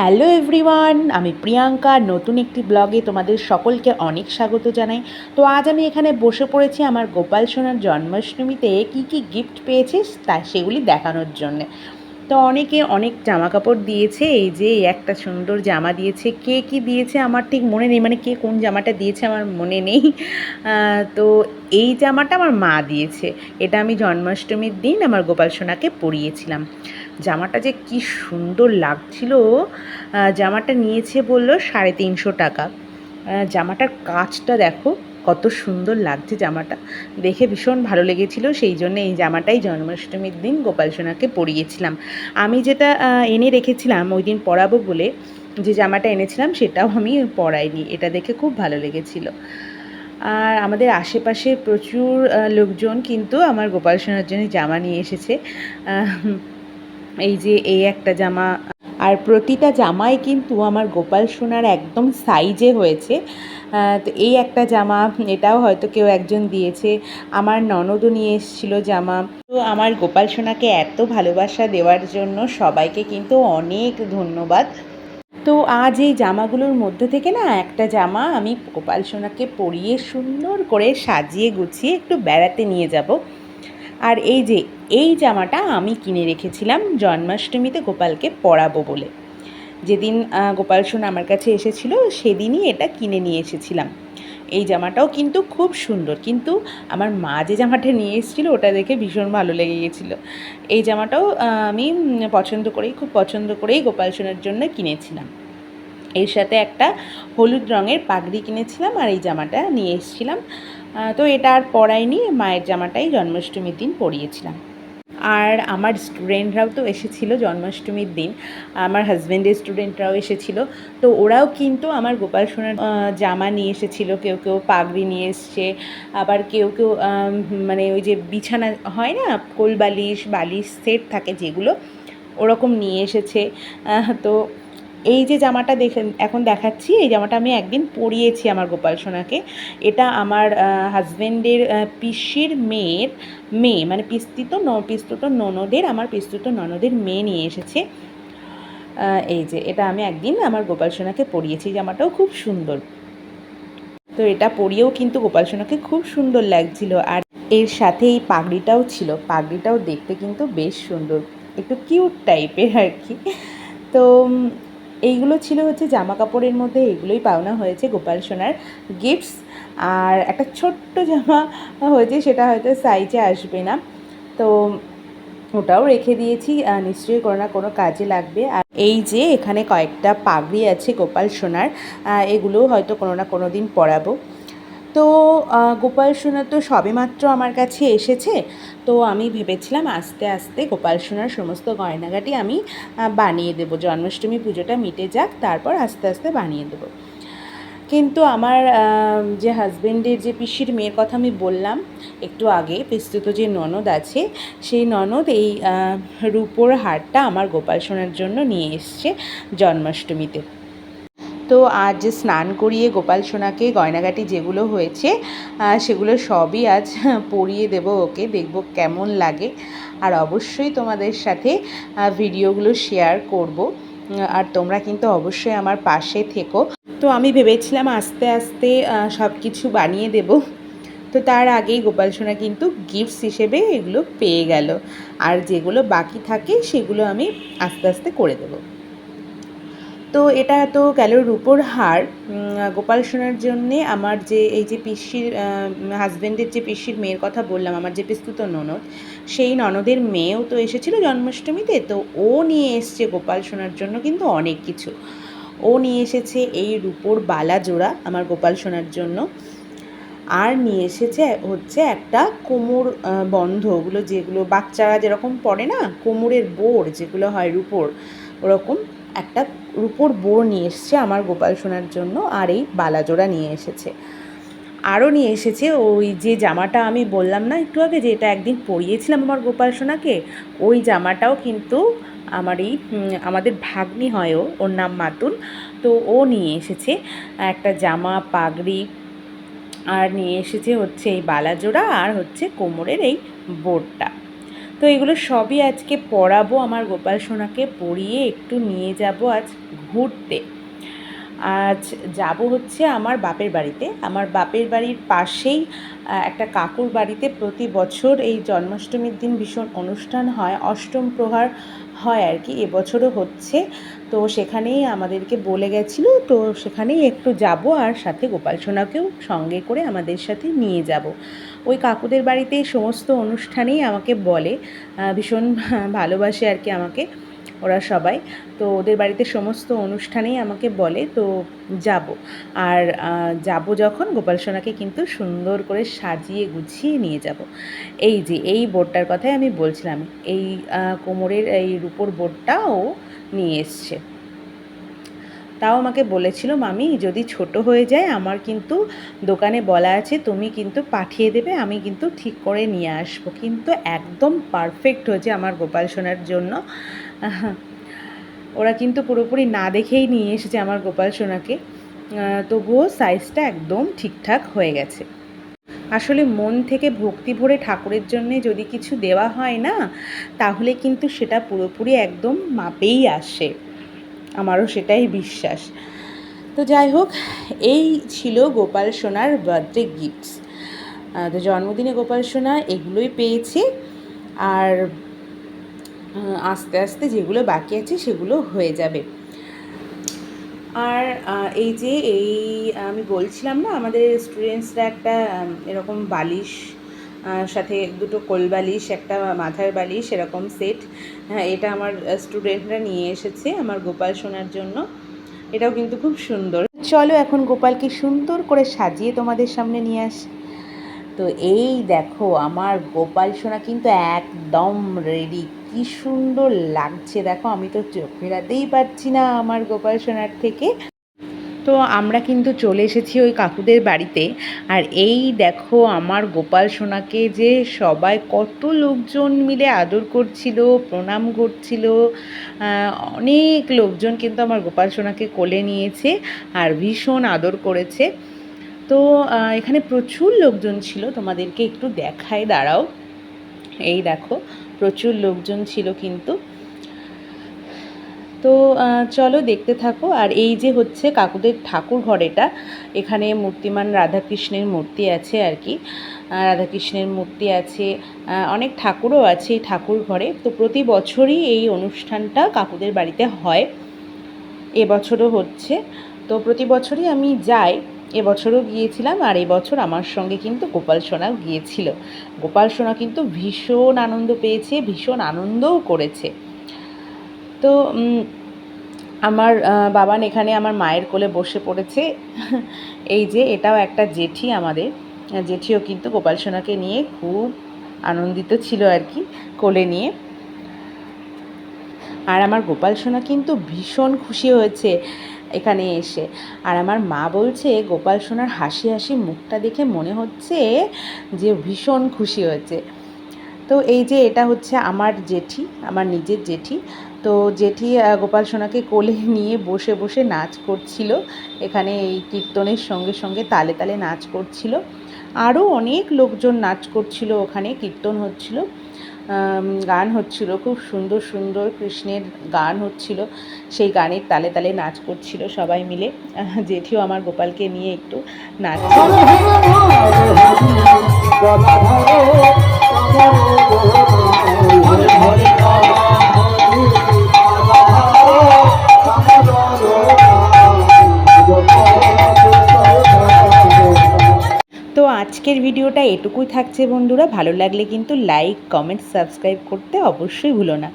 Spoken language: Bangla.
হ্যালো এভরিওয়ান, আমি প্রিয়াঙ্কা। নতুন একটি ব্লগে তোমাদের সকলকে অনেক স্বাগত জানাই। তো আজ আমি এখানে বসে পড়েছি আমার গোপাল সোনার জন্মাষ্টমীতে কী কী গিফট পেয়েছে তা সেগুলি দেখানোর জন্যে। তো অনেকে অনেক জামা কাপড় দিয়েছে, এই যে একটা সুন্দর জামা দিয়েছে। কে কি দিয়েছে আমার ঠিক মনে নেই মানে কে কোন জামাটা দিয়েছে আমার মনে নেই। তো এই জামাটা আমার মা দিয়েছে। এটা আমি জন্মাষ্টমীর দিন আমার গোপাল সোনাকে পরিয়েছিলাম। জামাটা যে কি সুন্দর লাগছিল। জামাটা নিয়েছে বলল সাড়ে তিনশো টাকা। জামাটার কাজটা দেখো, কত সুন্দর লাগছে জামাটা। দেখে ভীষণ ভালো লেগেছিল, সেই জন্য এই জামাটাই জন্মাষ্টমীর দিন গোপাল সোনাকে পরিয়েছিলাম। আমি যেটা এনে রেখেছিলাম, ওই দিন পরাবো বলে যে জামাটা এনেছিলাম, সেটাও আমি পরাইনি। এটা দেখে খুব ভালো লেগেছিল। আর আমাদের আশেপাশে প্রচুর লোকজন কিন্তু আমার গোপাল সোনার জন্য জামা নিয়ে এসেছে। এই যে এই একটা জামা, আর প্রতিটা জামাই কিন্তু আমার গোপাল সোনার একদম সাইজে হয়েছে। তো এই একটা জামা, এটাও হয়তো কেউ একজন দিয়েছে। আমার ননদও নিয়ে এসেছিল জামা। তো আমার গোপাল সোনাকে এত ভালোবাসা দেওয়ার জন্য সবাইকে কিন্তু অনেক ধন্যবাদ। তো আজ এই জামাগুলোর মধ্যে থেকে না একটা জামা আমি গোপাল সোনাকে পরিয়ে সুন্দর করে সাজিয়ে গুছিয়ে একটু বেড়াতে নিয়ে যাব। আর এই যে, এই জামাটা আমি কিনে রেখেছিলাম জন্মাষ্টমীতে গোপালকে পরাবো বলে। যেদিন গোপাল সোনা আমার কাছে এসেছিল, সেদিনই এটা কিনে নিয়ে এসেছিলাম। এই জামাটাও কিন্তু খুব সুন্দর, কিন্তু আমার মা যে জামাটা নিয়ে এসেছিল, ওটা দেখে ভীষণ ভালো লেগে গেছিল। এই জামাটাও আমি পছন্দ করেই, খুব পছন্দ করেই গোপাল সোনার জন্য কিনেছিলাম। এর সাথে একটা হলুদ রঙের পাগড়ি কিনেছিলাম আর এই জামাটা নিয়ে এসেছিলাম। তো এটা আর পরাইনি মায়ের জামাটাই জন্মাষ্টমীর দিন পরিয়েছিলাম আর আমার স্টুডেন্টরাও তো এসেছিল জন্মাষ্টমীর দিন, আমার হাজব্যান্ডের স্টুডেন্টরাও এসেছিল, তো ওরাও কিন্তু আমার গোপাল সোনার জামা নিয়ে এসেছিল, কেউ কেউ পাগড়ি নিয়ে এসছে, আবার কেউ কেউ মানে ওই যে বিছানা হয় না কোল বালিশ বালিশ সেট থাকে যেগুলো, ওরকম নিয়ে এসেছে তো এই যে জামাটা দেখে এখন দেখাচ্ছি, এই জামাটা আমি একদিন পরিয়েছি আমার গোপাল সোনাকে। এটা আমার হাজব্যান্ডের পিসির মেয়ের মেয়ে মানে পিস্তিত ন পিস্তুত ননদের, আমার পিস্তুত ননদের মেয়ে নিয়ে এসেছে। এই যে এটা আমি একদিন আমার গোপাল সোনাকে পরিয়েছি জামাটাও খুব সুন্দর। তো এটা পরিয়েও কিন্তু গোপাল সোনাকে খুব সুন্দর লাগছিল। আর এর সাথে এই পাগড়িটাও ছিল, পাগড়িটাও দেখতে কিন্তু বেশ সুন্দর, একটু কিউট টাইপের আর কি। তো এইগুলো ছিল হচ্ছে জামা কাপড়ের মধ্যে এগুলোই পাওনা হয়েছে গোপাল সোনার গিফটস আর একটা ছোট্ট জামা হয়েছে, সেটা হয়তো সাইজে আসবে না। তো ওটাও রেখে দিয়েছি নিশ্চয়ই কোনো না কোনো কাজে লাগবে। আর এই যে এখানে কয়েকটা পাগড়ি আছে গোপাল সোনার এগুলোও হয়তো কোনো না কোনো দিন পরাবো। তো গোপাল সোনা তো সবেমাত্র আমার কাছে এসেছে। তো আমি ভেবেছিলাম আস্তে আস্তে গোপাল সোনার সমস্ত গয়নাগাটি আমি বানিয়ে দেবো। জন্মাষ্টমী পুজোটা মিটে যাক, তারপর আস্তে আস্তে বানিয়ে দেবো। কিন্তু আমার যে হাজবেন্ডের যে পিসির মেয়ের কথা আমি বললাম, একটু আগে পিস্তুত যে ননদ আছে, সেই ননদ এই রূপোর হারটা আমার গোপাল সোনার জন্য নিয়ে এসছে জন্মাষ্টমীতে। তো আজ স্নান করিয়ে গোপাল সোনাকে গয়নাগাটি যেগুলো হয়েছে সেগুলো সবই আজ পরিয়ে দেব ওকে, দেখব কেমন লাগে। আর অবশ্যই তোমাদের সাথে ভিডিওগুলো শেয়ার করব। আর তোমরা কিন্তু অবশ্যই আমার পাশে থেকো। তো আমি ভেবেছিলাম আস্তে আস্তে সব কিছু বানিয়ে দেব। তো তার আগেই গোপাল সোনা কিন্তু গিফটস হিসেবে এগুলো পেয়ে গেল। আর যেগুলো বাকি থাকে, সেগুলো আমি আস্তে আস্তে করে দেবো। তো এটা তো গেল রূপোর হার গোপাল সোনার জন্যে আমার যে এই যে পিসির হাজব্যান্ডের যে পিসির মেয়ের কথা বললাম, আমার যে পিস্তুত ননদ, সেই ননদের মেয়েও তো এসেছিল জন্মাষ্টমীতে, তো ও নিয়ে এসছে গোপাল সোনার জন্য কিন্তু অনেক কিছু। ও নিয়ে এসেছে এই রূপোর বালা জোড়া আমার গোপাল সোনার জন্য। আর নিয়ে এসেছে হচ্ছে একটা কোমর বন্ধ, ওগুলো যেগুলো বাচ্চারা যেরকম পড়ে না, কোমরের বোর যেগুলো হয় রূপোর, ওরকম একটা রূপোর বোর নিয়ে এসছে আমার গোপাল সোনার জন্য, আর এই বালাজোড়া নিয়ে এসেছে। আরও নিয়ে এসেছে ওই যে জামাটা আমি বললাম না একটু আগে, যে এটা একদিন পরিয়েছিলাম আমার গোপাল সোনাকে, ওই জামাটাও কিন্তু আমার এই আমাদের ভাগ্নি হয় ও, ওর নাম মাতুল, তো ও নিয়ে এসেছে। একটা জামা, পাগড়ি, আর নিয়ে এসেছে হচ্ছে এই বালাজোড়া, আর হচ্ছে কোমরের এই বোর্ডটা তো এগুলো সবই আজকে পড়াবো আমার গোপাল সোনাকে পড়িয়ে একটু নিয়ে যাব আজ ঘুরতে। আজ যাব হচ্ছে আমার বাপের বাড়িতে। আমার বাপের বাড়ির পাশেই একটা কাকুর বাড়িতে প্রতি বছর এই জন্মাষ্টমীর দিন ভীষণ অনুষ্ঠান হয়, অষ্টম প্রহার হয় আর কি এবছরও হচ্ছে। তো সেখানেই আমাদেরকে বলে গেছিল, তো সেখানেই একটু যাব আর সাথে গোপাল সোনাকেও সঙ্গে করে আমাদের সাথে নিয়ে যাব। ওই কাকুদের বাড়িতে সমস্ত অনুষ্ঠানেই আমাকে বলে ভীষণ ভালোবাসে আর কি আমাকে। ওরা সবাই। তো ওদের বাড়িতে সমস্ত অনুষ্ঠানেই আমাকে বলে, তো যাব। আর যাব যখন গোপাল সোনাকে কিন্তু সুন্দর করে সাজিয়ে গুছিয়ে নিয়ে যাব। এই যে, এই বোর্ডটার কথাই আমি বলছিলাম। এই কোমরের এই রূপোর বোর্ডটাও নিয়ে এসছে। তাও আমাকে বলেছিল, মামি, যদি ছোট হয়ে যায়, আমার কিন্তু দোকানে বলা আছে, তুমি কিন্তু পাঠিয়ে দেবে, আমি কিন্তু ঠিক করে নিয়ে আসব। কিন্তু একদম পারফেক্ট হয়েছে আমার গোপাল সোনার জন্য। ওরা কিন্তু পুরোপুরি না দেখেই নিয়ে এসেছে আমার গোপাল সোনাকে। তবুও সাইজটা একদম ঠিকঠাক হয়ে গেছে। আসলে মন থেকে ভক্তি ভরে ঠাকুরের জন্য যদি কিছু দেওয়া হয় না, তাহলে কিন্তু সেটা পুরোপুরি একদম মাপেই আসে। আমারও সেটাই বিশ্বাস। তো যাই হোক, এই ছিল গোপাল সোনার বার্থডে গিফটস তো জন্মদিনে গোপাল সোনা এগুলোই পেয়েছে। আর আস্তে আস্তে যেগুলো বাকি আছে সেগুলো হয়ে যাবে। আর এই যে এই, আমি বলছিলাম না, আমাদের স্টুডেন্টসরা একটা এরকম বালিশ সাথে দুটো কোল বালিশ, একটা মাথার বালিশ, এরকম সেট হ্যাঁ এটা আমার স্টুডেন্টরা নিয়ে এসেছে আমার গোপাল সোনার জন্য। এটাও কিন্তু খুব সুন্দর। চলো এখন গোপালকে সুন্দর করে সাজিয়ে তোমাদের সামনে নিয়ে আসি। তো এই দেখো, আমার গোপাল সোনা কিন্তু একদম রেডি কি সুন্দর লাগছে। দেখো, আমি তো চোখ ফেরাতেই পারছি না আমার গোপাল সোনার থেকে। তো আমরা কিন্তু চলে এসেছি ওই কাকুদের বাড়িতে। আর এই দেখো, আমার গোপাল সোনাকে যে সবাই কত লোকজন মিলে আদর করছিল, প্রণাম করছিল। অনেক লোকজন কিন্তু আমার গোপাল সোনাকে কোলে নিয়েছে আর ভীষণ আদর করেছে। তো এখানে প্রচুর লোকজন ছিল, তোমাদেরকে একটু দেখায় দাঁড়াও। এই দেখো প্রচুর লোকজন ছিল কিন্তু। তো চলো দেখতে থাকো। আর এই যে হচ্ছে কাকুদের ঠাকুর ঘর এটা এখানে মূর্তিমান রাধাকৃষ্ণের মূর্তি আছে আর কি। রাধাকৃষ্ণের মূর্তি আছে। অনেক ঠাকুরও আছে এই ঠাকুর ঘরে। তো প্রতি বছরই এই অনুষ্ঠানটা কাকুদের বাড়িতে হয়। এবছরও হচ্ছে। তো প্রতি বছরই আমি যাই। এবছরও গিয়েছিলাম আর এবছর আমার সঙ্গে কিন্তু গোপাল সোনাও গিয়েছিল। গোপাল সোনা কিন্তু ভীষণ আনন্দ পেয়েছে, ভীষণ আনন্দও করেছে। তো আমার বাবান এখানে আমার মায়ের কোলে বসে পড়েছে। এই যে, এটাও একটা জেঠি আমাদের। জেঠিও কিন্তু গোপাল সোনাকে নিয়ে খুব আনন্দিত ছিল আর কি, কোলে নিয়ে। আর আমার গোপাল সোনা কিন্তু ভীষণ খুশি হয়েছে। এখানে এসে। আর আমার মা বলছে, গোপাল সোনার হাসি হাসি মুখটা দেখে মনে হচ্ছে যে ভীষণ খুশি হয়েছে। তো এই যে এটা হচ্ছে আমার জেঠি, আমার নিজের জেঠি। তো জেঠি গোপাল সোনাকে কোলে নিয়ে বসে বসে নাচ করছিল। এখানে এই কীর্তনের সঙ্গে সঙ্গে তালে তালে নাচ করছিল। আরও অনেক লোকজন নাচ করছিল ওখানে, কীর্তন হচ্ছিল। গান হচ্ছিল খুব সুন্দর সুন্দর কৃষ্ণের গান হচ্ছিল সেই গানের তালে তালে নাচ করছিল সবাই মিলে জেঠিও আমার গোপালকে নিয়ে একটু নাচ তো আজকের ভিডিওটা এটুকুই থাকছে বন্ধুরা। ভালো লাগলে কিন্তু লাইক কমেন্ট সাবস্ক্রাইব করতে অবশ্যই ভুলো না।